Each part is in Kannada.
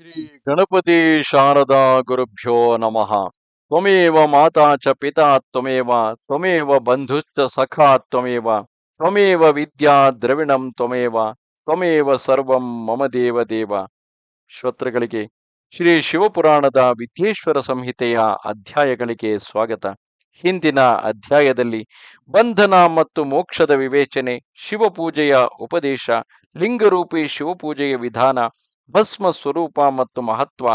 ಶ್ರೀ ಗಣಪತಿ ಶಾರದಾ ಗುರುಭ್ಯೋ ನಮಃ. ತ್ವಮೇವ ಮಾತಾ ಚ ಪಿತಾ ತ್ವಮೇವ ತ್ವಮೇವ ಬಂಧುಶ್ಚ ಸಖಾ ತ್ವಮೇವ ತ್ವಮೇವ ವಿದ್ಯಾ ದ್ರವಿಣಂ ತ್ವಮೇವ ತ್ವಮೇವ ಸರ್ವಂ ಮಮ ದೇವ ದೇವ. ಶ್ರೋತೃಗಳಿಗೆ ಶ್ರೀ ಶಿವಪುರಾಣದ ವಿದ್ಯೇಶ್ವರ ಸಂಹಿತೆಯ ಅಧ್ಯಾಯಗಳಿಗೆ ಸ್ವಾಗತ. ಹಿಂದಿನ ಅಧ್ಯಾಯದಲ್ಲಿ ಬಂಧನ ಮತ್ತು ಮೋಕ್ಷದ ವಿವೇಚನೆ, ಶಿವಪೂಜೆಯ ಉಪದೇಶ, ಲಿಂಗರೂಪಿ ಶಿವಪೂಜೆಯ ವಿಧಾನ ಭಸ್ಮ ಸ್ವರೂಪ ಮತ್ತು ಮಹತ್ವ,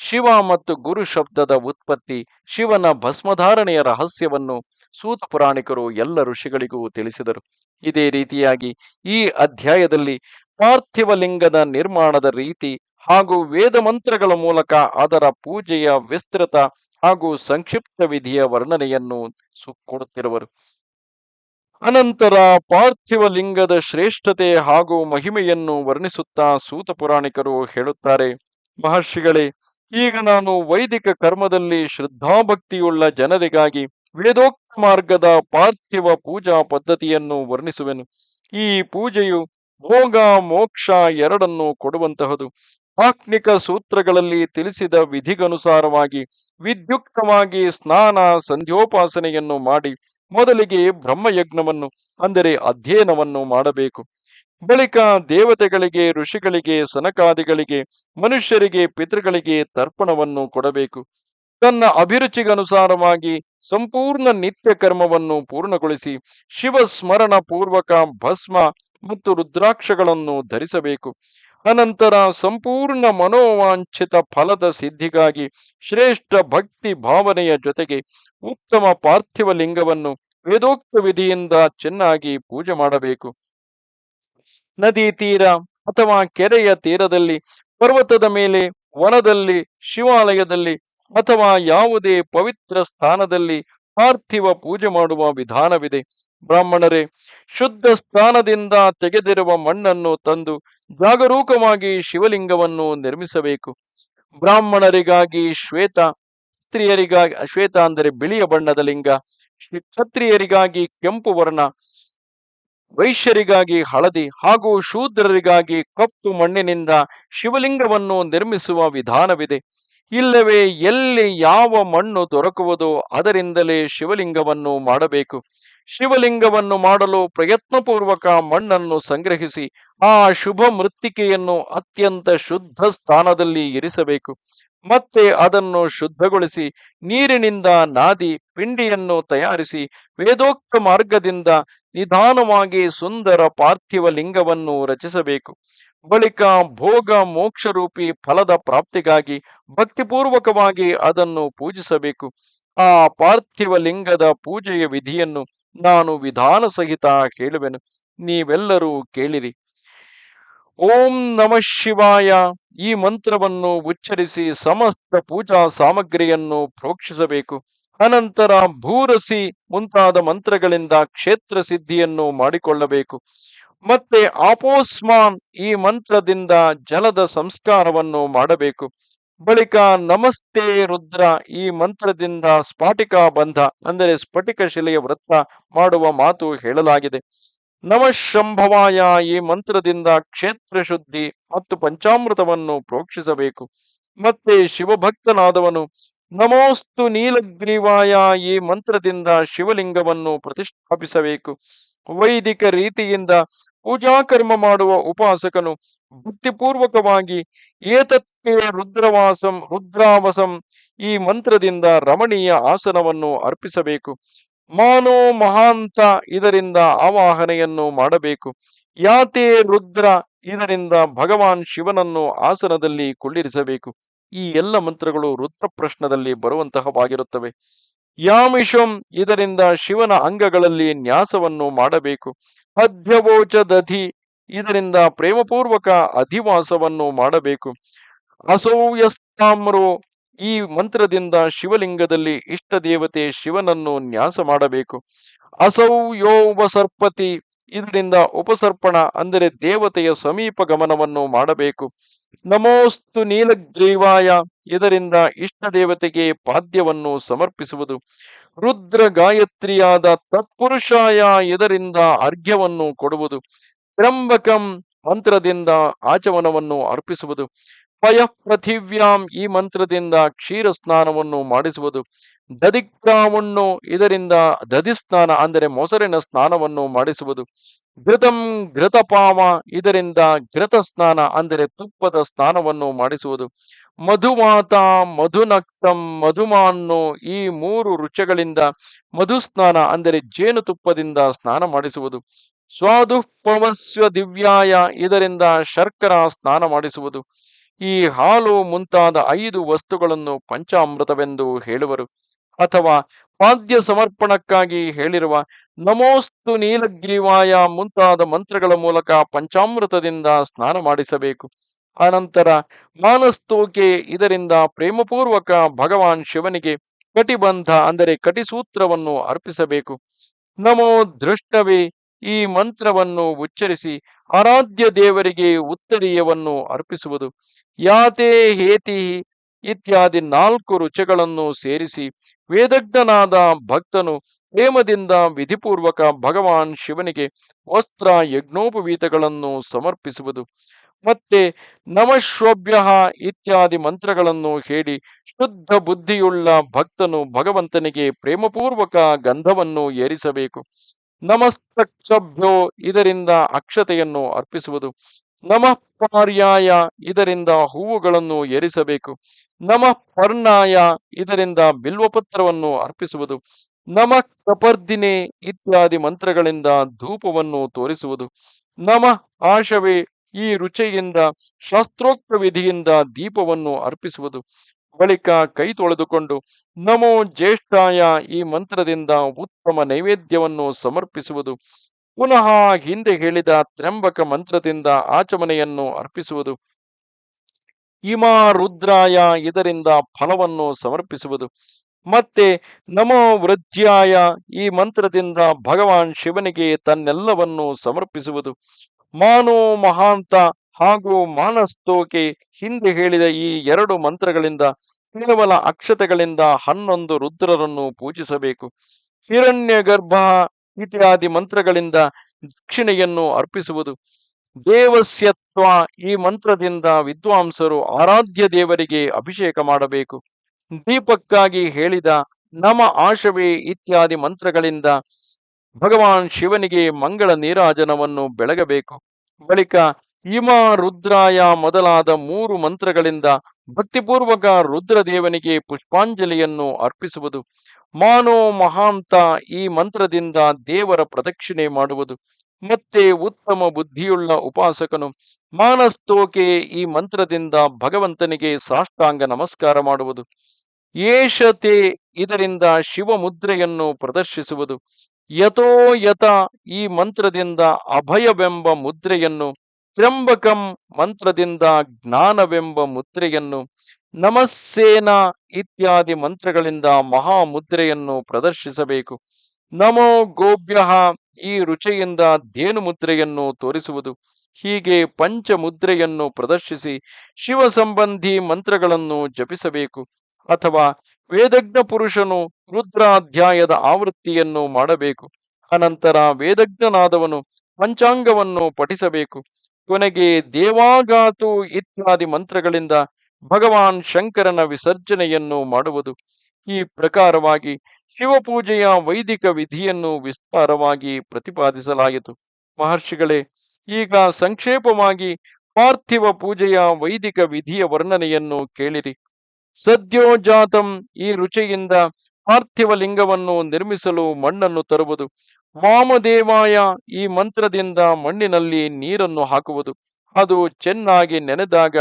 ಶಿವ ಮತ್ತು ಗುರು ಶಬ್ದದ ಉತ್ಪತ್ತಿ, ಶಿವನ ಭಸ್ಮಧಾರಣೆಯ ರಹಸ್ಯವನ್ನು ಸೂತ ಪುರಾಣಿಕರು ಎಲ್ಲ ಋಷಿಗಳಿಗೂ ತಿಳಿಸಿದರು. ಇದೇ ರೀತಿಯಾಗಿ ಈ ಅಧ್ಯಾಯದಲ್ಲಿ ಪಾರ್ಥಿವ ಲಿಂಗದ ನಿರ್ಮಾಣದ ರೀತಿ ಹಾಗೂ ವೇದ ಮಂತ್ರಗಳ ಮೂಲಕ ಅದರ ಪೂಜೆಯ ವಿಸ್ತೃತ ಹಾಗೂ ಸಂಕ್ಷಿಪ್ತ ವಿಧಿಯ ವರ್ಣನೆಯನ್ನು ಕೊಡುತ್ತಿರುವರು. ಅನಂತರ ಪಾರ್ಥಿವ ಲಿಂಗದ ಶ್ರೇಷ್ಠತೆ ಹಾಗೂ ಮಹಿಮೆಯನ್ನು ವರ್ಣಿಸುತ್ತಾ ಸೂತ ಪುರಾಣಿಕರು ಹೇಳುತ್ತಾರೆ. ಮಹರ್ಷಿಗಳೇ, ಈಗ ನಾನು ವೈದಿಕ ಕರ್ಮದಲ್ಲಿ ಶ್ರದ್ಧಾಭಕ್ತಿಯುಳ್ಳ ಜನರಿಗಾಗಿ ವೇದೋಕ್ತ ಮಾರ್ಗದ ಪಾರ್ಥಿವ ಪೂಜಾ ಪದ್ಧತಿಯನ್ನು ವರ್ಣಿಸುವೆನು. ಈ ಪೂಜೆಯು ಭೋಗ ಮೋಕ್ಷ ಎರಡನ್ನು ಕೊಡುವಂತಹದು. ಆತ್ಮಿಕ ಸೂತ್ರಗಳಲ್ಲಿ ತಿಳಿಸಿದ ವಿಧಿಗನುಸಾರವಾಗಿ ವಿದ್ಯುಕ್ತವಾಗಿ ಸ್ನಾನ, ಸಂಧ್ಯೋಪಾಸನೆಯನ್ನು ಮಾಡಿ ಮೊದಲಿಗೆ ಬ್ರಹ್ಮಯಜ್ಞವನ್ನು, ಅಂದರೆ ಅಧ್ಯಯನವನ್ನು ಮಾಡಬೇಕು. ಬಳಿಕ ದೇವತೆಗಳಿಗೆ, ಋಷಿಗಳಿಗೆ, ಸನಕಾದಿಗಳಿಗೆ, ಮನುಷ್ಯರಿಗೆ, ಪಿತೃಗಳಿಗೆ ತರ್ಪಣವನ್ನು ಕೊಡಬೇಕು. ತನ್ನ ಅಭಿರುಚಿಗನುಸಾರವಾಗಿ ಸಂಪೂರ್ಣ ನಿತ್ಯ ಕರ್ಮವನ್ನು ಪೂರ್ಣಗೊಳಿಸಿ ಶಿವ ಸ್ಮರಣ ಪೂರ್ವಕ ಭಸ್ಮ ಮತ್ತು ರುದ್ರಾಕ್ಷಗಳನ್ನು ಧರಿಸಬೇಕು. ಅನಂತರ ಸಂಪೂರ್ಣ ಮನೋವಾಂಛಿತ ಫಲದ ಸಿದ್ಧಿಗಾಗಿ ಶ್ರೇಷ್ಠ ಭಕ್ತಿ ಭಾವನೆಯ ಜೊತೆಗೆ ಉತ್ತಮ ಪಾರ್ಥಿವ ಲಿಂಗವನ್ನು ವೇದೋಕ್ತ ವಿಧಿಯಿಂದ ಚೆನ್ನಾಗಿ ಪೂಜೆ ಮಾಡಬೇಕು. ನದಿ ತೀರ ಅಥವಾ ಕೆರೆಯ ತೀರದಲ್ಲಿ, ಪರ್ವತದ ಮೇಲೆ, ವನದಲ್ಲಿ, ಶಿವಾಲಯದಲ್ಲಿ ಅಥವಾ ಯಾವುದೇ ಪವಿತ್ರ ಸ್ಥಾನದಲ್ಲಿ ಪಾರ್ಥಿವ ಪೂಜೆ ಮಾಡುವ ವಿಧಾನವಿದೆ. ಬ್ರಾಹ್ಮಣರೇ, ಶುದ್ಧ ಸ್ಥಾನದಿಂದ ತೆಗೆದಿರುವ ಮಣ್ಣನ್ನು ತಂದು ಜಾಗರೂಕವಾಗಿ ಶಿವಲಿಂಗವನ್ನು ನಿರ್ಮಿಸಬೇಕು. ಬ್ರಾಹ್ಮಣರಿಗಾಗಿ ಶ್ವೇತ ಕ್ಷತ್ರಿಯರಿಗಾಗಿ ಶ್ವೇತ ಅಂದರೆ ಬಿಳಿಯ ಬಣ್ಣದ ಲಿಂಗ ಕ್ಷತ್ರಿಯರಿಗಾಗಿ ಕೆಂಪು ವರ್ಣ, ವೈಶ್ಯರಿಗಾಗಿ ಹಳದಿ ಹಾಗೂ ಶೂದ್ರರಿಗಾಗಿ ಕಪ್ಪು ಮಣ್ಣಿನಿಂದ ಶಿವಲಿಂಗವನ್ನು ನಿರ್ಮಿಸುವ ವಿಧಾನವಿದೆ. ಇಲ್ಲವೇ ಎಲ್ಲಿ ಯಾವ ಮಣ್ಣು ದೊರಕುವುದೋ ಅದರಿಂದಲೇ ಶಿವಲಿಂಗವನ್ನು ಮಾಡಬೇಕು. ಶಿವಲಿಂಗವನ್ನು ಮಾಡಲು ಪ್ರಯತ್ನಪೂರ್ವಕ ಮಣ್ಣನ್ನು ಸಂಗ್ರಹಿಸಿ ಆ ಶುಭ ಮೃತ್ತಿಕೆಯನ್ನು ಅತ್ಯಂತ ಶುದ್ಧ ಸ್ಥಾನದಲ್ಲಿ ಇರಿಸಬೇಕು. ಮತ್ತೆ ಅದನ್ನು ಶುದ್ಧಗೊಳಿಸಿ ನೀರಿನಿಂದ ನಾದಿ ಪಿಂಡಿಯನ್ನು ತಯಾರಿಸಿ ವೇದೋಕ್ತ ಮಾರ್ಗದಿಂದ ನಿಧಾನವಾಗಿ ಸುಂದರ ಪಾರ್ಥಿವ ಲಿಂಗವನ್ನು ರಚಿಸಬೇಕು. ಬಳಿಕ ಭೋಗ ಮೋಕ್ಷರೂಪಿ ಫಲದ ಪ್ರಾಪ್ತಿಗಾಗಿ ಭಕ್ತಿಪೂರ್ವಕವಾಗಿ ಅದನ್ನು ಪೂಜಿಸಬೇಕು. ಆ ಪಾರ್ಥಿವ ಲಿಂಗದ ಪೂಜೆಯ ವಿಧಿಯನ್ನು ನಾನು ವಿಧಾನ ಸಹಿತ ಹೇಳುವೆನು ನೀವೆಲ್ಲರೂ ಕೇಳಿರಿ. ಓಂ ನಮಃ ಶಿವಾಯ. ಈ ಮಂತ್ರವನ್ನು ಉಚ್ಚರಿಸಿ ಸಮಸ್ತ ಪೂಜಾ ಸಾಮಗ್ರಿಯನ್ನು ಪ್ರೋಕ್ಷಿಸಬೇಕು. ಅನಂತರ ಭೂರಸಿ ಮುಂತಾದ ಮಂತ್ರಗಳಿಂದ ಕ್ಷೇತ್ರ ಸಿದ್ಧಿಯನ್ನು ಮಾಡಿಕೊಳ್ಳಬೇಕು. ಮತ್ತೆ ಆಪೋಸ್ಮಾನ್ ಈ ಮಂತ್ರದಿಂದ ಜಲದ ಸಂಸ್ಕಾರವನ್ನು ಮಾಡಬೇಕು. ಬಳಿಕ ನಮಸ್ತೆ ರುದ್ರ ಈ ಮಂತ್ರದಿಂದ ಸ್ಫಾಟಿಕ ಬಂಧ, ಅಂದರೆ ಸ್ಫಟಿಕ ಶಿಲೆಯ ವೃತ್ತ ಮಾಡುವ ಮಾತು ಹೇಳಲಾಗಿದೆ. ನಮಃ ಶಂಭವಾಯ ಈ ಮಂತ್ರದಿಂದ ಕ್ಷೇತ್ರ ಶುದ್ಧಿ ಮತ್ತು ಪಂಚಾಮೃತವನ್ನು ಪ್ರೋಕ್ಷಿಸಬೇಕು. ಮತ್ತೆ ಶಿವಭಕ್ತನಾದವನು, ನಮೋಸ್ತು ನೀಲಗ್ರೀವಾಯ ಈ ಮಂತ್ರದಿಂದ ಶಿವಲಿಂಗವನ್ನು ಪ್ರತಿಷ್ಠಾಪಿಸಬೇಕು. ವೈದಿಕ ರೀತಿಯಿಂದ ಪೂಜಾ ಕರ್ಮ ಮಾಡುವ ಉಪಾಸಕನು ಭಕ್ತಿಪೂರ್ವಕವಾಗಿ ಏತತ್ತೇ ರುದ್ರವಾಸಂ, ರುದ್ರಾವಸಂ ಈ ಮಂತ್ರದಿಂದ ರಮಣೀಯ ಆಸನವನ್ನು ಅರ್ಪಿಸಬೇಕು. ಮಾನೋ ಮಹಾಂತ ಇದರಿಂದ ಆವಾಹನೆಯನ್ನು ಮಾಡಬೇಕು. ಯಾತೆ ರುದ್ರ ಇದರಿಂದ ಭಗವಾನ್ ಶಿವನನ್ನು ಆಸನದಲ್ಲಿ ಕುಳ್ಳಿರಿಸಬೇಕು. ಈ ಎಲ್ಲ ಮಂತ್ರಗಳು ರುದ್ರ ಪ್ರಶ್ನದಲ್ಲಿ ಬರುವಂತಹವಾಗಿರುತ್ತವೆ. ಯಾಮಿಷಂ, ಇದರಿಂದ ಶಿವನ ಅಂಗಗಳಲ್ಲಿ ನ್ಯಾಸವನ್ನು ಮಾಡಬೇಕು. ಅಧ್ಯವೋಚ ದಧಿ ಇದರಿಂದ ಪ್ರೇಮಪೂರ್ವಕ ಅಧಿವಾಸವನ್ನು ಮಾಡಬೇಕು. ಅಸೌಯಸ್ತಾಮ್ರೋ ಈ ಮಂತ್ರದಿಂದ ಶಿವಲಿಂಗದಲ್ಲಿ ಇಷ್ಟ ದೇವತೆ ಶಿವನನ್ನು ನ್ಯಾಸ ಮಾಡಬೇಕು. ಅಸೌಯೋವ ಉಪಸರ್ಪತಿ ಇದರಿಂದ ಉಪಸರ್ಪಣ ಅಂದರೆ ದೇವತೆಯ ಸಮೀಪ ಗಮನವನ್ನು ಮಾಡಬೇಕು. ನಮೋಸ್ತು ನೀಲಗ್ರೀವಾಯ, ಇದರಿಂದ ಇಷ್ಟ ದೇವತೆಗೆ ಪಾದ್ಯವನ್ನು ಸಮರ್ಪಿಸುವುದು. ರುದ್ರ ಗಾಯತ್ರಿಯಾದ ತತ್ಪುರುಷಾಯ, ಇದರಿಂದ ಅರ್ಘ್ಯವನ್ನು ಕೊಡುವುದು. ತ್ರಂಬಕಂ ಮಂತ್ರದಿಂದ ಆಚಮನವನ್ನು ಅರ್ಪಿಸುವುದು. ಪಯ ಪೃಥಿವ್ಯಾಂ ಈ ಮಂತ್ರದಿಂದ ಕ್ಷೀರ ಸ್ನಾನವನ್ನು ಮಾಡಿಸುವುದು ದದಿಕ್ಕಾವನ್ನು ಇದರಿಂದ ದದಿ ಸ್ನಾನ ಅಂದರೆ ಮೊಸರಿನ ಸ್ನಾನವನ್ನು ಮಾಡಿಸುವುದು, ಘೃತಂ ಘೃತಪಾಮ ಇದರಿಂದ ಘೃತ ಸ್ನಾನ ಅಂದರೆ ತುಪ್ಪದ ಸ್ನಾನವನ್ನು ಮಾಡಿಸುವುದು, ಮಧುಮಾತ ಮಧುನಕ್ತಂ ಮಧುಮಾನ್ನು ಈ ಮೂರು ರುಚಗಳಿಂದ ಮಧುಸ್ನಾನ ಅಂದರೆ ಜೇನುತುಪ್ಪದಿಂದ ಸ್ನಾನ ಮಾಡಿಸುವುದು ಸ್ವಾದುಪವಸ್ವ ದಿವ್ಯಾಯ ಇದರಿಂದ ಶರ್ಕರ ಸ್ನಾನ ಮಾಡಿಸುವುದು ಈ ಹಾಲು ಮುಂತಾದ ಐದು ವಸ್ತುಗಳನ್ನು ಪಂಚಾಮೃತವೆಂದು ಹೇಳುವರು. ಅಥವಾ ಪಾದ್ಯ ಸಮರ್ಪಣಕ್ಕಾಗಿ ಹೇಳಿರುವ ನಮೋಸ್ತು ನೀಲಗ್ರೀವಾಯ ಮುಂತಾದ ಮಂತ್ರಗಳ ಮೂಲಕ ಪಂಚಾಮೃತದಿಂದ ಸ್ನಾನ ಮಾಡಿಸಬೇಕು. ಅನಂತರ ಮಾನಸ್ತೋಕೆ ಇದರಿಂದ ಪ್ರೇಮಪೂರ್ವಕ ಭಗವಾನ್ ಶಿವನಿಗೆ ಕಟಿಬಂಧ ಅಂದರೆ ಕಟಿಸೂತ್ರವನ್ನು ಅರ್ಪಿಸಬೇಕು. ನಮೋ ದೃಷ್ಟವೇ ಈ ಮಂತ್ರವನ್ನು ಉಚ್ಚರಿಸಿ ಆರಾಧ್ಯ ದೇವರಿಗೆ ಉತ್ತರೀಯವನ್ನು ಅರ್ಪಿಸುವುದು. ಯಾತೆ ಹೇತಿ ಇತ್ಯಾದಿ ನಾಲ್ಕು ರುಚಿಗಳನ್ನು ಸೇರಿಸಿ ವೇದಜ್ಞನಾದ ಭಕ್ತನು ಪ್ರೇಮದಿಂದ ವಿಧಿಪೂರ್ವಕ ಭಗವಾನ್ ಶಿವನಿಗೆ ವಸ್ತ್ರ ಯಜ್ಞೋಪವೀತಗಳನ್ನು ಸಮರ್ಪಿಸುವುದು. ಮತ್ತೆ ನಮಶ್ವಭ್ಯ ಇತ್ಯಾದಿ ಮಂತ್ರಗಳನ್ನು ಹೇಳಿ ಶುದ್ಧ ಬುದ್ಧಿಯುಳ್ಳ ಭಕ್ತನು ಭಗವಂತನಿಗೆ ಪ್ರೇಮಪೂರ್ವಕ ಗಂಧವನ್ನು ಏರಿಸಬೇಕು. ನಮಸ್ತಕ್ಷಭ್ಯೋ ಇದರಿಂದ ಅಕ್ಷತೆಯನ್ನು ಅರ್ಪಿಸುವುದು. ನಮಃ ಪಾರ್ಯಾಯ, ಇದರಿಂದ ಹೂವುಗಳನ್ನು ಏರಿಸಬೇಕು ನಮಃ ಪರ್ಣಾಯ, ಇದರಿಂದ ಬಿಲ್ವಪತ್ರವನ್ನು ಅರ್ಪಿಸುವುದು. ನಮಃ ಕಪರ್ದಿನೆ ಇತ್ಯಾದಿ ಮಂತ್ರಗಳಿಂದ ಧೂಪವನ್ನು ತೋರಿಸುವುದು. ನಮಃ ಆಶವೇ, ಈ ರುಚಿಯಿಂದ ಶಾಸ್ತ್ರೋಕ್ತ ವಿಧಿಯಿಂದ ದೀಪವನ್ನು ಅರ್ಪಿಸುವುದು. ಬಳಿಕ ಕೈ ತೊಳೆದುಕೊಂಡು, ನಮೋ ಜ್ಯೇಷ್ಠಾಯ, ಈ ಮಂತ್ರದಿಂದ ಉತ್ತಮ ನೈವೇದ್ಯವನ್ನು ಸಮರ್ಪಿಸುವುದು. ಪುನಃ ಹಿಂದೆ ಹೇಳಿದ ತ್ರ್ಯಂಬಕ ಮಂತ್ರದಿಂದ ಆಚಮನೆಯನ್ನು ಅರ್ಪಿಸುವುದು. ಇಮಾ ರುದ್ರಾಯ ಇದರಿಂದ ಫಲವನ್ನು ಸಮರ್ಪಿಸುವುದು. ಮತ್ತೆ, ನಮೋ ವೃದ್ಯಾಯ ಈ ಮಂತ್ರದಿಂದ ಭಗವಾನ್ ಶಿವನಿಗೆ ತನ್ನೆಲ್ಲವನ್ನು ಸಮರ್ಪಿಸುವುದು. ಮಾನೋ ಮಹಾಂತ ಹಾಗೂ ಮಾನಸ್ತೋಕೆ ಹಿಂದೆ ಹೇಳಿದ ಈ ಎರಡು ಮಂತ್ರಗಳಿಂದ ಕೇವಲ ಅಕ್ಷತೆಗಳಿಂದ ಹನ್ನೊಂದು ರುದ್ರರನ್ನು ಪೂಜಿಸಬೇಕು. ಹಿರಣ್ಯ ಗರ್ಭ ಇತ್ಯಾದಿ ಮಂತ್ರಗಳಿಂದ ದಕ್ಷಿಣೆಯನ್ನು ಅರ್ಪಿಸುವುದು. ದೇವಸ್ಯತ್ವ ಈ ಮಂತ್ರದಿಂದ ವಿದ್ವಾಂಸರು ಆರಾಧ್ಯ ದೇವರಿಗೆ ಅಭಿಷೇಕ ಮಾಡಬೇಕು. ದೀಪಕ್ಕಾಗಿ ಹೇಳಿದ ನಮ ಆಶವೇ ಇತ್ಯಾದಿ ಮಂತ್ರಗಳಿಂದ ಭಗವಾನ್ ಶಿವನಿಗೆ ಮಂಗಳ ನೀರಾಜನವನ್ನು ಬೆಳಗಬೇಕು. ಬಳಿಕ ಇಮ ರುದ್ರಾಯ ಮೊದಲಾದ ಮೂರು ಮಂತ್ರಗಳಿಂದ ಭಕ್ತಿಪೂರ್ವಕ ರುದ್ರದೇವನಿಗೆ ಪುಷ್ಪಾಂಜಲಿಯನ್ನು ಅರ್ಪಿಸುವುದು. ಮಾನೋ ಮಹಾಂತ ಈ ಮಂತ್ರದಿಂದ ದೇವರ ಪ್ರದಕ್ಷಿಣೆ ಮಾಡುವುದು. ಮತ್ತೆ ಉತ್ತಮ ಬುದ್ಧಿಯುಳ್ಳ ಉಪಾಸಕನು ಮಾನಸ್ತೋಕೆ ಈ ಮಂತ್ರದಿಂದ ಭಗವಂತನಿಗೆ ಸಾಷ್ಟಾಂಗ ನಮಸ್ಕಾರ ಮಾಡುವುದು. ಏಷತೆ ಇದರಿಂದ ಶಿವಮುದ್ರೆಯನ್ನು ಪ್ರದರ್ಶಿಸುವುದು. ಯಥೋ ಯಥ ಈ ಮಂತ್ರದಿಂದ ಅಭಯವೆಂಬ ಮುದ್ರೆಯನ್ನು ತ್ರ್ಯಂಬಕಂ ಮಂತ್ರದಿಂದ ಜ್ಞಾನವೆಂಬ ಮುದ್ರೆಯನ್ನು ನಮಸ್ಸೇನ ಇತ್ಯಾದಿ ಮಂತ್ರಗಳಿಂದ ಮಹಾಮುದ್ರೆಯನ್ನು ಪ್ರದರ್ಶಿಸಬೇಕು. ನಮೋ ಗೋಭ್ಯ ಈ ರುಚಿಯಿಂದ ಧೇನು ಮುದ್ರೆಯನ್ನು ತೋರಿಸುವುದು. ಹೀಗೆ ಪಂಚ ಮುದ್ರೆಯನ್ನು ಪ್ರದರ್ಶಿಸಿ ಶಿವ ಸಂಬಂಧಿ ಮಂತ್ರಗಳನ್ನು ಜಪಿಸಬೇಕು. ಅಥವಾ ವೇದಜ್ಞ ಪುರುಷನು ರುದ್ರಾಧ್ಯಾಯದ ಆವೃತ್ತಿಯನ್ನು ಮಾಡಬೇಕು. ಅನಂತರ ವೇದಜ್ಞನಾದವನು ಪಂಚಾಂಗವನ್ನು ಪಠಿಸಬೇಕು. ಕೊನೆಗೆ ದೇವಾಗಾತು ಇತ್ಯಾದಿ ಮಂತ್ರಗಳಿಂದ ಭಗವಾನ್ ಶಂಕರನ ವಿಸರ್ಜನೆಯನ್ನು ಮಾಡುವುದು. ಈ ಪ್ರಕಾರವಾಗಿ ಶಿವಪೂಜೆಯ ವೈದಿಕ ವಿಧಿಯನ್ನು ವಿಸ್ತಾರವಾಗಿ ಪ್ರತಿಪಾದಿಸಲಾಯಿತು. ಮಹರ್ಷಿಗಳೇ, ಈಗ ಸಂಕ್ಷೇಪವಾಗಿ ಪಾರ್ಥಿವ ಪೂಜೆಯ ವೈದಿಕ ವಿಧಿಯ ವರ್ಣನೆಯನ್ನು ಕೇಳಿರಿ. ಸದ್ಯೋಜಾತಂ ಈ ರುಚಿಯಿಂದ ಪಾರ್ಥಿವ ಲಿಂಗವನ್ನು ನಿರ್ಮಿಸಲು ಮಣ್ಣನ್ನು ತರುವುದು. ವಾಮದೇವಾಯ ಈ ಮಂತ್ರದಿಂದ ಮಣ್ಣಿನಲ್ಲಿ ನೀರನ್ನು ಹಾಕುವುದು. ಅದು ಚೆನ್ನಾಗಿ ನೆನೆದಾಗ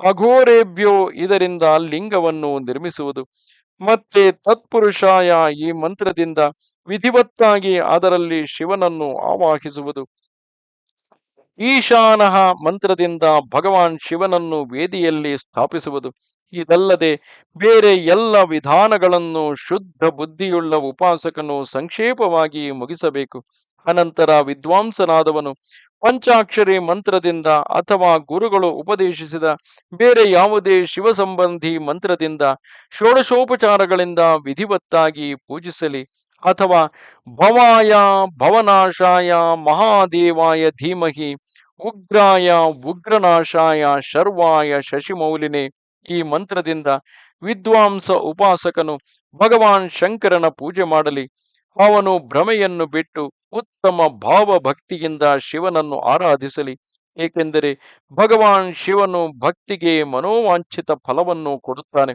ಅಘೋರೇಭ್ಯೋ ಇದರಿಂದ ಲಿಂಗವನ್ನು ನಿರ್ಮಿಸುವುದು. ಮತ್ತೆ ತತ್ಪುರುಷಾಯ ಈ ಮಂತ್ರದಿಂದ ವಿಧಿವತ್ತಾಗಿ ಅದರಲ್ಲಿ ಶಿವನನ್ನು ಆವಾಹಿಸುವುದು. ಈಶಾನಃ ಮಂತ್ರದಿಂದ ಭಗವಾನ್ ಶಿವನನ್ನು ವೇದಿಯಲ್ಲಿ ಸ್ಥಾಪಿಸುವುದು. ಇದಲ್ಲದೆ ಬೇರೆ ಎಲ್ಲ ವಿಧಾನಗಳನ್ನು ಶುದ್ಧ ಬುದ್ಧಿಯುಳ್ಳ ಉಪಾಸಕನು ಸಂಕ್ಷೇಪವಾಗಿ ಮುಗಿಸಬೇಕು. ಅನಂತರ ವಿದ್ವಾಂಸನಾದವನು ಪಂಚಾಕ್ಷರಿ ಮಂತ್ರದಿಂದ ಅಥವಾ ಗುರುಗಳು ಉಪದೇಶಿಸಿದ ಬೇರೆ ಯಾವುದೇ ಶಿವ ಸಂಬಂಧಿ ಮಂತ್ರದಿಂದ ಷೋಡಶೋಪಚಾರಗಳಿಂದ ವಿಧಿವತ್ತಾಗಿ ಪೂಜಿಸಲಿ ಅಥವಾ ಭವಾಯ ಭವನಾಶಾಯ ಮಹಾದೇವಾಯ ಧೀಮಹಿ ಉಗ್ರಾಯ ಉಗ್ರನಾಶಾಯ ಶರ್ವಾಯ ಶಶಿಮೌಲಿನೇ ಈ ಮಂತ್ರದಿಂದ ವಿದ್ವಾಂಸ ಉಪಾಸಕನು ಭಗವಾನ್ ಶಂಕರನ ಪೂಜೆ ಮಾಡಲಿ. ಅವನು ಭ್ರಮೆಯನ್ನು ಬಿಟ್ಟು ಉತ್ತಮ ಭಾವಭಕ್ತಿಯಿಂದ ಶಿವನನ್ನು ಆರಾಧಿಸಲಿ. ಏಕೆಂದರೆ ಭಗವಾನ್ ಶಿವನು ಭಕ್ತಿಗೆ ಮನೋವಾಂಛಿತ ಫಲವನ್ನು ಕೊಡುತ್ತಾನೆ.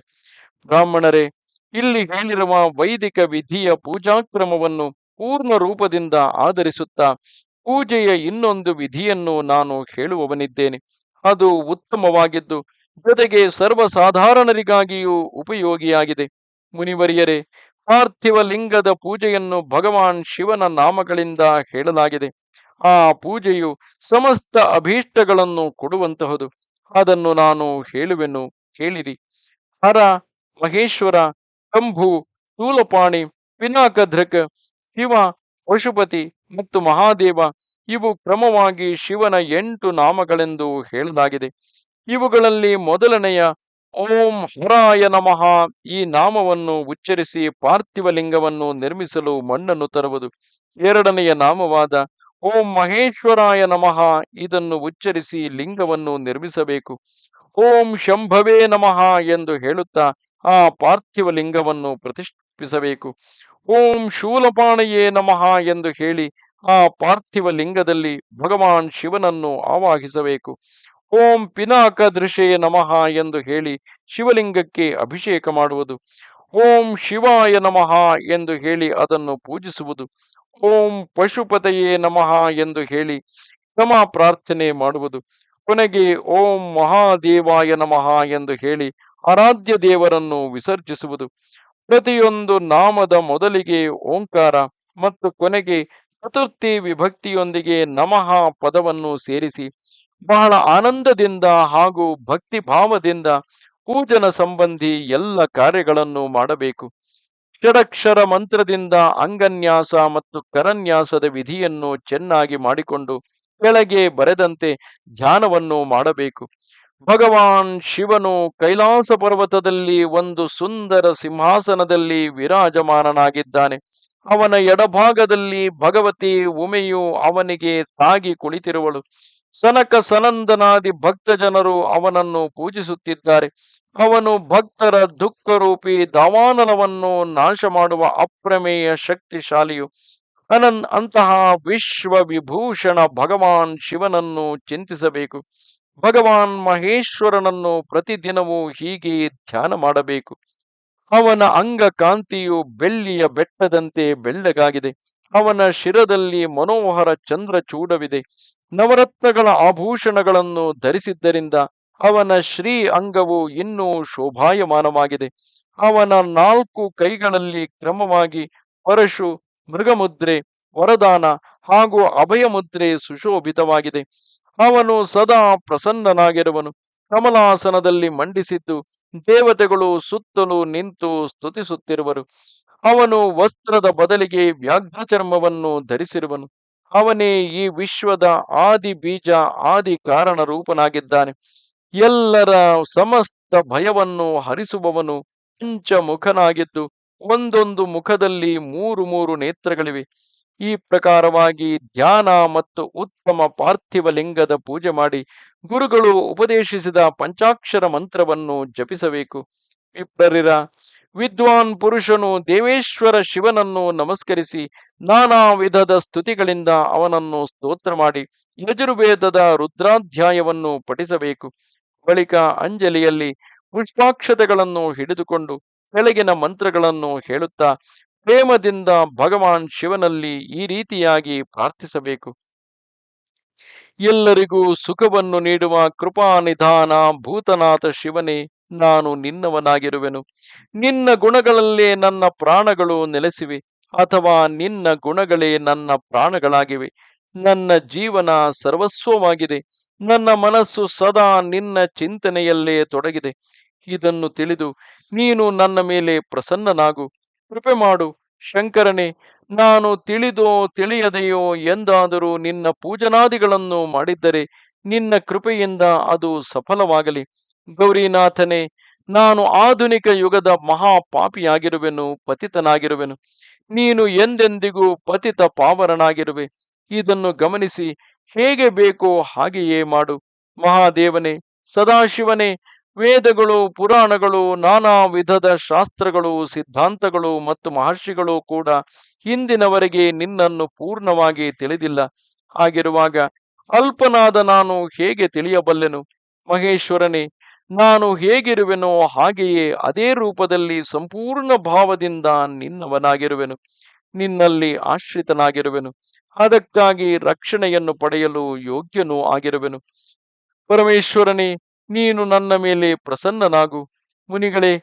ಬ್ರಾಹ್ಮಣರೇ, ಇಲ್ಲಿ ಹೇಳಿರುವ ವೈದಿಕ ವಿಧಿಯ ಪೂಜಾಕ್ರಮವನ್ನು ಪೂರ್ಣ ರೂಪದಿಂದ ಆಧರಿಸುತ್ತಾ ಪೂಜೆಯ ಇನ್ನೊಂದು ವಿಧಿಯನ್ನು ನಾನು ಹೇಳುವವನಿದ್ದೇನೆ. ಅದು ಉತ್ತಮವಾಗಿದ್ದು ಜೊತೆಗೆ ಸರ್ವಸಾಧಾರಣರಿಗಾಗಿಯೂ ಉಪಯೋಗಿಯಾಗಿದೆ. ಮುನಿವರಿಯರೇ, ಪಾರ್ಥಿವ ಲಿಂಗದ ಪೂಜೆಯನ್ನು ಭಗವಾನ್ ಶಿವನ ನಾಮಗಳಿಂದ ಹೇಳಲಾಗಿದೆ. ಆ ಪೂಜೆಯು ಸಮಸ್ತ ಅಭೀಷ್ಟಗಳನ್ನು ಕೊಡುವಂತಹದು. ಅದನ್ನು ನಾನು ಹೇಳುವೆನು, ಕೇಳಿರಿ. ಹರ ಮಹೇಶ್ವರ, ಕಂಭು ತೂಲಪಾಣಿ ಪಿನಾಕಧ್ರಕ್ ಶಿವ, ಪಶುಪತಿ ಮತ್ತು ಮಹಾದೇವ ಇವು ಕ್ರಮವಾಗಿ ಶಿವನ ಎಂಟು ನಾಮಗಳೆಂದು ಹೇಳಲಾಗಿದೆ. ಇವುಗಳಲ್ಲಿ ಮೊದಲನೆಯ ಓಂ ಹರಾಯ ನಮಃ ಈ ನಾಮವನ್ನು ಉಚ್ಚರಿಸಿ ಪಾರ್ಥಿವ ಲಿಂಗವನ್ನು ನಿರ್ಮಿಸಲು ಮಣ್ಣನ್ನು ತರುವುದು. ಎರಡನೆಯ ನಾಮವಾದ ಓಂ ಮಹೇಶ್ವರಾಯ ನಮಃ ಇದನ್ನು ಉಚ್ಚರಿಸಿ ಲಿಂಗವನ್ನು ನಿರ್ಮಿಸಬೇಕು. ಓಂ ಶಂಭವೇ ನಮಃ ಎಂದು ಹೇಳುತ್ತಾ ಆ ಪಾರ್ಥಿವ ಲಿಂಗವನ್ನು ಪ್ರತಿಷ್ಠಿಸಬೇಕು. ಓಂ ಶೂಲಪಾಣಯೇ ನಮಃ ಎಂದು ಹೇಳಿ ಆ ಪಾರ್ಥಿವ ಲಿಂಗದಲ್ಲಿ ಭಗವಾನ್ ಶಿವನನ್ನು ಆವಾಹಿಸಬೇಕು. ಓಂ ಪಿನಾಕ ದೃಶೇ ನಮಃ ಎಂದು ಹೇಳಿ ಶಿವಲಿಂಗಕ್ಕೆ ಅಭಿಷೇಕ ಮಾಡುವುದು. ಓಂ ಶಿವಾಯ ನಮಃ ಎಂದು ಹೇಳಿ ಅದನ್ನು ಪೂಜಿಸುವುದು. ಓಂ ಪಶುಪತಯೇ ನಮಃ ಎಂದು ಹೇಳಿ ಕ್ಷಮಾ ಪ್ರಾರ್ಥನೆ ಮಾಡುವುದು. ಕೊನೆಗೆ ಓಂ ಮಹಾದೇವಾಯ ನಮಃ ಎಂದು ಹೇಳಿ ಆರಾಧ್ಯ ದೇವರನ್ನು ವಿಸರ್ಜಿಸುವುದು. ಪ್ರತಿಯೊಂದು ನಾಮದ ಮೊದಲಿಗೆ ಓಂಕಾರ ಮತ್ತು ಕೊನೆಗೆ ಚತುರ್ಥಿ ವಿಭಕ್ತಿಯೊಂದಿಗೆ ನಮಃ ಪದವನ್ನು ಸೇರಿಸಿ ಬಹಳ ಆನಂದದಿಂದ ಹಾಗೂ ಭಕ್ತಿ ಭಾವದಿಂದ ಪೂಜನ ಸಂಬಂಧಿ ಎಲ್ಲ ಕಾರ್ಯಗಳನ್ನು ಮಾಡಬೇಕು. ಷಡಕ್ಷರ ಮಂತ್ರದಿಂದ ಅಂಗನ್ಯಾಸ ಮತ್ತು ಕರನ್ಯಾಸದ ವಿಧಿಯನ್ನು ಚೆನ್ನಾಗಿ ಮಾಡಿಕೊಂಡು ಕೆಳಗೆ ಬರೆದಂತೆ ಧ್ಯಾನವನ್ನು ಮಾಡಬೇಕು. ಭಗವಾನ್ ಶಿವನು ಕೈಲಾಸ ಪರ್ವತದಲ್ಲಿ ಒಂದು ಸುಂದರ ಸಿಂಹಾಸನದಲ್ಲಿ ವಿರಾಜಮಾನನಾಗಿದ್ದಾನೆ. ಅವನ ಎಡಭಾಗದಲ್ಲಿ ಭಗವತಿ ಉಮೆಯು ಅವನಿಗೆ ತಾಗಿ ಕುಳಿತಿರುವಳು. ಸನಕ ಸನಂದನಾದಿ ಭಕ್ತ ಜನರು ಅವನನ್ನು ಪೂಜಿಸುತ್ತಿದ್ದಾರೆ. ಅವನು ಭಕ್ತರ ದುಃಖರೂಪಿ ದಾವಾನಲವನ್ನು ನಾಶ ಮಾಡುವ ಅಪ್ರಮೇಯ ಶಕ್ತಿಶಾಲಿಯು. ಅನನ್ ಅಂತಹ ವಿಶ್ವ ವಿಭೂಷಣ ಭಗವಾನ್ ಶಿವನನ್ನು ಚಿಂತಿಸಬೇಕು. ಭಗವಾನ್ ಮಹೇಶ್ವರನನ್ನು ಪ್ರತಿದಿನವೂ ಹೀಗೆ ಧ್ಯಾನ ಮಾಡಬೇಕು. ಅವನ ಅಂಗ ಕಾಂತಿಯು ಬೆಳ್ಳಿಯ ಬೆಟ್ಟದಂತೆ ಬೆಳ್ಳಗಾಗಿದೆ. ಅವನ ಶಿರದಲ್ಲಿ ಮನೋಹರ ಚಂದ್ರಚೂಡವಿದೆ. ನವರತ್ನಗಳ ಆಭೂಷಣಗಳನ್ನು ಧರಿಸಿದ್ದರಿಂದ ಅವನ ಶ್ರೀ ಅಂಗವು ಇನ್ನೂ ಶೋಭಾಯಮಾನವಾಗಿದೆ. ಅವನ ನಾಲ್ಕು ಕೈಗಳಲ್ಲಿ ಕ್ರಮವಾಗಿ ಪರಶು, ಮೃಗಮುದ್ರೆ, ವರದಾನ ಹಾಗೂ ಅಭಯ ಮುದ್ರೆ ಸುಶೋಭಿತವಾಗಿದೆ. ಅವನು ಸದಾ ಪ್ರಸನ್ನನಾಗಿರುವನು. ಕಮಲಾಸನದಲ್ಲಿ ಮಂಡಿಸಿದ್ದು ದೇವತೆಗಳು ಸುತ್ತಲೂ ನಿಂತು ಸ್ತುತಿಸುತ್ತಿರುವರು. ಅವನು ವಸ್ತ್ರದ ಬದಲಿಗೆ ವ್ಯಾಘ್ರ ಚರ್ಮವನ್ನು ಧರಿಸಿರುವನು. ಅವನೇ ಈ ವಿಶ್ವದ ಆದಿ ಬೀಜ, ಆದಿ ಕಾರಣ ರೂಪನಾಗಿದ್ದಾನೆ. ಎಲ್ಲರ ಸಮಸ್ತ ಭಯವನ್ನು ಹರಿಸುವವನು ಪಂಚಮುಖನಾಗಿದ್ದು ಒಂದೊಂದು ಮುಖದಲ್ಲಿ ಮೂರು ಮೂರು ನೇತ್ರಗಳಿವೆ. ಈ ಪ್ರಕಾರವಾಗಿ ಧ್ಯಾನ ಮತ್ತು ಉತ್ತಮ ಪಾರ್ಥಿವ ಲಿಂಗದ ಪೂಜೆ ಮಾಡಿ ಗುರುಗಳು ಉಪದೇಶಿಸಿದ ಪಂಚಾಕ್ಷರ ಮಂತ್ರವನ್ನು ಜಪಿಸಬೇಕು. ವಿಪ್ರರಿರ ವಿದ್ವಾನ್ ಪುರುಷನು ದೇವೇಶ್ವರ ಶಿವನನ್ನು ನಮಸ್ಕರಿಸಿ ನಾನಾ ವಿಧದ ಸ್ತುತಿಗಳಿಂದ ಅವನನ್ನು ಸ್ತೋತ್ರ ಮಾಡಿ ಯಜುರ್ವೇದದ ರುದ್ರಾಧ್ಯಾಯವನ್ನು ಪಠಿಸಬೇಕು. ಬಳಿಕ ಅಂಜಲಿಯಲ್ಲಿ ಪುಷ್ಪಾಕ್ಷತೆಗಳನ್ನು ಹಿಡಿದುಕೊಂಡು ಕೆಳಗಿನ ಮಂತ್ರಗಳನ್ನು ಹೇಳುತ್ತಾ ಪ್ರೇಮದಿಂದ ಭಗವಾನ್ ಶಿವನಲ್ಲಿ ಈ ರೀತಿಯಾಗಿ ಪ್ರಾರ್ಥಿಸಬೇಕು. ಎಲ್ಲರಿಗೂ ಸುಖವನ್ನು ನೀಡುವ ಕೃಪಾನಿಧಾನ ಭೂತನಾಥ ಶಿವನೇ ನಾನು ನಿನ್ನವನಾಗಿರುವೆನು. ನಿನ್ನ ಗುಣಗಳಲ್ಲೇ ನನ್ನ ಪ್ರಾಣಗಳು ನೆಲೆಸಿವೆ ಅಥವಾ ನಿನ್ನ ಗುಣಗಳೇ ನನ್ನ ಪ್ರಾಣಗಳಾಗಿವೆ. ನನ್ನ ಜೀವನ ಸರ್ವಸ್ವವಾಗಿದೆ. ನನ್ನ ಮನಸ್ಸು ಸದಾ ನಿನ್ನ ಚಿಂತನೆಯಲ್ಲೇ ತೊಡಗಿದೆ. ಇದನ್ನು ತಿಳಿದು ನೀನು ನನ್ನ ಮೇಲೆ ಪ್ರಸನ್ನನಾಗು. ಕೃಪೆ ಮಾಡು, ಶಂಕರನೇ, ನಾನು ತಿಳಿದೋ ತಿಳಿಯದೆಯೋ ಎಂದಾದರೂ ನಿನ್ನ ಪೂಜನಾದಿಗಳನ್ನು ಮಾಡಿದ್ದರೆ ನಿನ್ನ ಕೃಪೆಯಿಂದ ಅದು ಸಫಲವಾಗಲಿ. ಗೌರಿನಾಥನೇ, ನಾನು ಆಧುನಿಕ ಯುಗದ ಮಹಾಪಾಪಿಯಾಗಿರುವೆನು, ಪತಿತನಾಗಿರುವೆನು. ನೀನು ಎಂದೆಂದಿಗೂ ಪತಿತ ಪಾವರನಾಗಿರುವೆ. ಇದನ್ನು ಗಮನಿಸಿ, ಹೇಗೆ ಬೇಕೋ ಹಾಗೆಯೇ ಮಾಡು. ಮಹಾದೇವನೇ, ಸದಾಶಿವನೇ, ವೇದಗಳು, ಪುರಾಣಗಳು, ನಾನಾ ವಿಧದ ಶಾಸ್ತ್ರಗಳು, ಸಿದ್ಧಾಂತಗಳು ಮತ್ತು ಮಹರ್ಷಿಗಳು ಕೂಡ ಹಿಂದಿನವರೆಗೆ ನಿನ್ನನ್ನು ಪೂರ್ಣವಾಗಿ ತಿಳಿದಿಲ್ಲ. ಹಾಗಿರುವಾಗ ಅಲ್ಪನಾದ ನಾನು ಹೇಗೆ ತಿಳಿಯಬಲ್ಲೆನು? ಮಹೇಶ್ವರನೇ ನಾನು ಹೇಗಿರುವೆನೋ ಹಾಗೆಯೇ ಅದೇ ರೂಪದಲ್ಲಿ ಸಂಪೂರ್ಣ ಭಾವದಿಂದ ನಿನ್ನವನಾಗಿರುವೆನು. ನಿನ್ನಲ್ಲಿ ಆಶ್ರಿತನಾಗಿರುವೆನು. ಅದಕ್ಕಾಗಿ ರಕ್ಷಣೆಯನ್ನು ಪಡೆಯಲು ಯೋಗ್ಯನೂ ಆಗಿರುವೆನು. ಪರಮೇಶ್ವರನೇ, ನೀನು ನನ್ನ ಮೇಲೆ ಪ್ರಸನ್ನನಾಗು. ಮುನಿಗಳೇ,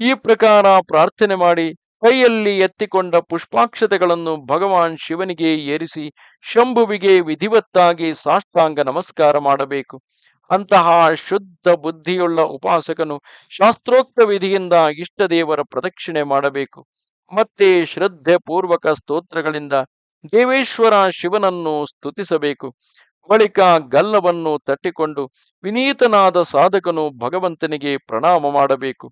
ಈ ಪ್ರಕಾರ ಪ್ರಾರ್ಥನೆ ಮಾಡಿ ಕೈಯಲ್ಲಿ ಎತ್ತಿಕೊಂಡ ಪುಷ್ಪಾಕ್ಷತೆಗಳನ್ನು ಭಗವಾನ್ ಶಿವನಿಗೆ ಏರಿಸಿ, ಶಂಭುವಿಗೆ ವಿಧಿವತ್ತಾಗಿ ಸಾಷ್ಟಾಂಗ ನಮಸ್ಕಾರ ಮಾಡಬೇಕು. ಅಂತಹ ಶುದ್ಧ ಬುದ್ಧಿಯುಳ್ಳ ಉಪಾಸಕನು ಶಾಸ್ತ್ರೋಕ್ತ ವಿಧಿಯಿಂದ ಇಷ್ಟ ದೇವರ ಪ್ರದಕ್ಷಿಣೆ ಮಾಡಬೇಕು. ಮತ್ತೆ ಶ್ರದ್ಧೆ ಪೂರ್ವಕ ಸ್ತೋತ್ರಗಳಿಂದ ದೇವೇಶ್ವರ ಶಿವನನ್ನು ಸ್ತುತಿಸಬೇಕು. ಬಳಿಕ ಗಲ್ಲವನ್ನು ತಟ್ಟಿಕೊಂಡು ವಿನೀತನಾದ ಸಾಧಕನು ಭಗವಂತನಿಗೆ ಪ್ರಣಾಮ ಮಾಡಬೇಕು.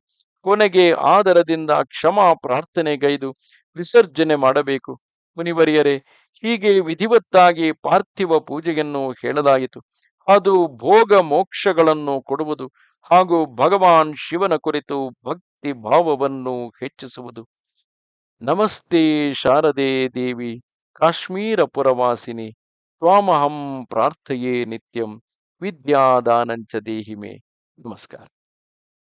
ಕೊನೆಗೆ ಆದರದಿಂದ ಕ್ಷಮಾ ಪ್ರಾರ್ಥನೆಗೈದು ವಿಸರ್ಜನೆ ಮಾಡಬೇಕು. ಮುನಿವರಿಯರೇ, ಹೀಗೆ ವಿಧಿವತ್ತಾಗಿ ಪಾರ್ಥಿವ ಪೂಜೆಯನ್ನು ಹೇಳಲಾಯಿತು. ಅದು ಭೋಗ ಮೋಕ್ಷಗಳನ್ನು ಕೊಡುವುದು ಹಾಗೂ ಭಗವಾನ್ ಶಿವನ ಕುರಿತು ಭಕ್ತಿ ಭಾವವನ್ನು ಹೆಚ್ಚಿಸುವುದು. ನಮಸ್ತೆ ಶಾರದೆ ದೇವಿ ಕಾಶ್ಮೀರ ಪುರವಾಸಿನಿ ತ್ವಾಮಹಂ ಪ್ರಾರ್ಥಯೇ ನಿತ್ಯಂ, ವಿದ್ಯಾದಾನಂಚ ದೇಹಿಮೆ. ನಮಸ್ಕಾರ.